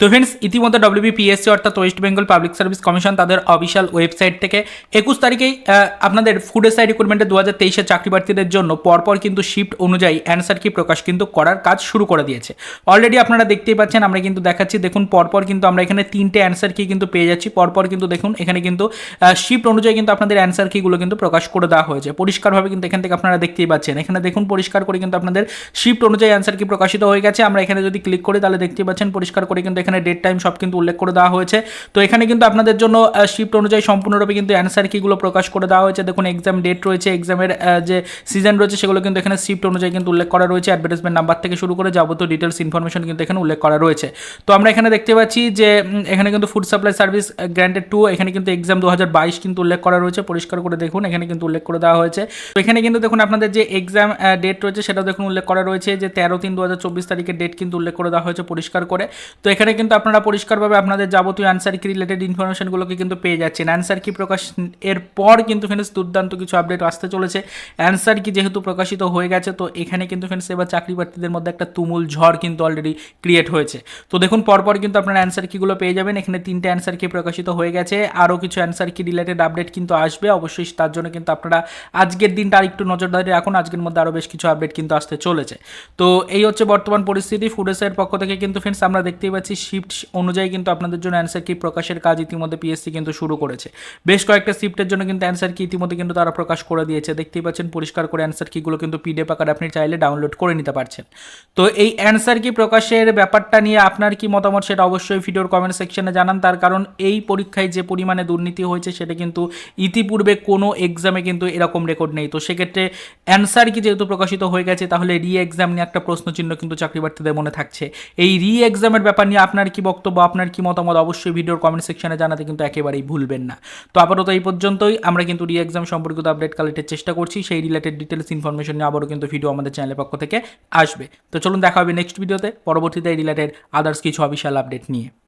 তো ফ্রেন্ডস ইতিমধ্যে ডব্লিউবিপিএসসি অর্থাৎ West Bengal Public Service Commission তাদের অফিসিয়াল ওয়েবসাইট থেকে একুশ তারিখেই আপনাদের ফুড এসআই রিক্রুটমেন্টের দু হাজার তেইশের চাকরি প্রার্থীদের জন্য পরপর কিন্তু শিফট অনুযায়ী অ্যান্সার কি প্রকাশ কিন্তু করার কাজ শুরু করে দিয়েছে। অলরেডি আপনারা দেখতেই পাচ্ছেন, আমরা কিন্তু দেখাচ্ছি, দেখুন পরপর কিন্তু আমরা এখানে তিনটে অ্যান্সার কি কিন্তু পেয়ে যাচ্ছি। পরপর কিন্তু দেখুন, এখানে কিন্তু শিফট অনুযায়ী কিন্তু আপনাদের অ্যান্সার কিগুলো কিন্তু প্রকাশ করে দেওয়া হয়েছে। পরিষ্কারভাবে কিন্তু এখান থেকে আপনারা দেখতেই পাচ্ছেন। এখানে দেখুন, পরিষ্কার করে কিন্তু আপনাদের শিফট অনুযায়ী অ্যান্সার কি প্রকাশিত হয়ে গেছে। আমরা এখানে যদি ক্লিক করি, তাহলে দেখতেই পাচ্ছেন, পরিষ্কার করে কিন্তু এখানে ডেট টাইম সব কিন্তু উল্লেখ করে দেওয়া হয়েছে। তো এখানে কিন্তু আপনাদের জন্য শিফট অনুযায়ী সম্পূর্ণরূপে কিন্তু অ্যান্সার কিগুলো প্রকাশ করে দেওয়া হয়েছে। দেখুন এক্সাম ডেট রয়েছে এক্সামের যে সিজন রয়েছে, সেগুলো কিন্তু এখানে শিফট অনুযায়ী কিন্তু উল্লেখ করা রয়েছে। অ্যাডভার্টাইজমেন্ট নাম্বার থেকে শুরু করে যাবতীয় ডিটেলস ইনফরমেশন কিন্তু এখানে উল্লেখ করা রয়েছে। তো আমরা এখানে দেখতে পাচ্ছি যে এখানে কিন্তু food supply service granted two এখানে কিন্তু এক্সাম দু হাজার বাইশ কিন্তু উল্লেখ করা রয়েছে। পরিষ্কার করে দেখুন, এখানে কিন্তু উল্লেখ করে দেওয়া হয়েছে। তো এখানে কিন্তু দেখুন, আপনাদের যে এক্সাম ডেট রয়েছে, সেটাও দেখুন উল্লেখ করা রয়েছে যে তেরো তিন দু তারিখের ডেট কিন্তু উল্লেখ করে দেওয়া হয়েছে পরিষ্কার করে। তো এখানে কিন্তু আপনারা পরিষ্কারভাবে আপনাদের যাবতীয় অ্যান্সার কি রিলেটেড ইনফরমেশনগুলোকে কিন্তু পেয়ে যাচ্ছেন। অ্যান্সার কি প্রকাশ এর পর কিন্তু ফ্রেন্ডস দুর্দান্ত কিছু আপডেট আসতে চলেছে। অ্যান্সার কি যেহেতু প্রকাশিত হয়ে গেছে, তো এখানে কিন্তু ফ্রেন্ডস এবার চাকরি প্রার্থীদের মধ্যে একটা তুমুল ঝড় কিন্তু অলরেডি ক্রিয়েট হয়েছে। তো দেখুন, পরপর কিন্তু আপনারা অ্যান্সার কিগুলো পেয়ে যাবেন। এখানে তিনটে অ্যান্সার কি প্রকাশিত হয়ে গেছে। আরও কিছু অ্যান্সার কি রিলেটেড আপডেট কিন্তু আসবে। অবশ্যই তার জন্য কিন্তু আপনারা আজকের দিনটা একটু নজরদারি রাখুন। আজকের মধ্যে আরও বেশ কিছু আপডেট কিন্তু আসতে চলেছে। তো এই হচ্ছে বর্তমান পরিস্থিতি। ফুডেসের পক্ষ থেকে কিন্তু ফ্রেন্ডস আমরা দেখতেই পাচ্ছি শিফট অনুযায়ী কিন্তু আপনাদের জন্য অ্যান্সার কি প্রকাশের কাজ ইতিমধ্যে পিএসসি কিন্তু শুরু করেছে। বেশ কয়েকটা শিফটের জন্য কিন্তু অ্যান্সার কি ইতিমধ্যে কিন্তু তারা প্রকাশ করে দিয়েছে। দেখতেই পাচ্ছেন, পরিষ্কার করে অ্যান্সার কিগুলো কিন্তু পিডিএফ আকারে আপনি চাইলে ডাউনলোড করে নিতে পারছেন। তো এই অ্যান্সার কি প্রকাশের ব্যাপারটা নিয়ে আপনার কি মতামত সেটা অবশ্যই ভিডিওর কমেন্ট সেকশনে জানান। তার কারণ এই পরীক্ষায় যে পরিমাণে দুর্নীতি হয়েছে সেটা কিন্তু ইতিপূর্বে কোনো এক্সামে কিন্তু এরকম রেকর্ড নেই। তো সেক্ষেত্রে অ্যান্সার কি যেহেতু প্রকাশিত হয়ে গেছে, তাহলে রি এক্সাম নিয়ে একটা প্রশ্নচিহ্ন কিন্তু চাকরি প্রার্থীদের মনে থাকছে। এই রি এক্সামের ব্যাপার নিয়ে আপনার কি বক্তব্য, আপনার কি মতামত অবশ্যই ভিডিওর কমেন্ট সেকশনে জানাতে কিন্তু একেবারেই ভুলবেন না। তো আপাতত এই পর্যন্তই, আমরা কিন্তু রি এক্সাম সম্পর্কিত আপডেট কালেক্টের চেষ্টা করছি, সেই রিলেটেড ডিটেলস ইনফরমেশন নিয়ে আবারও কিন্তু ভিডিও আমাদের চ্যানেলের পক্ষ থেকে আসবে। তো চলুন দেখা হবে নেক্সট ভিডিওতে পরবর্তীতে এই রিলেটেড আদার্স কিছু অফিসিয়াল আপডেট নিয়ে।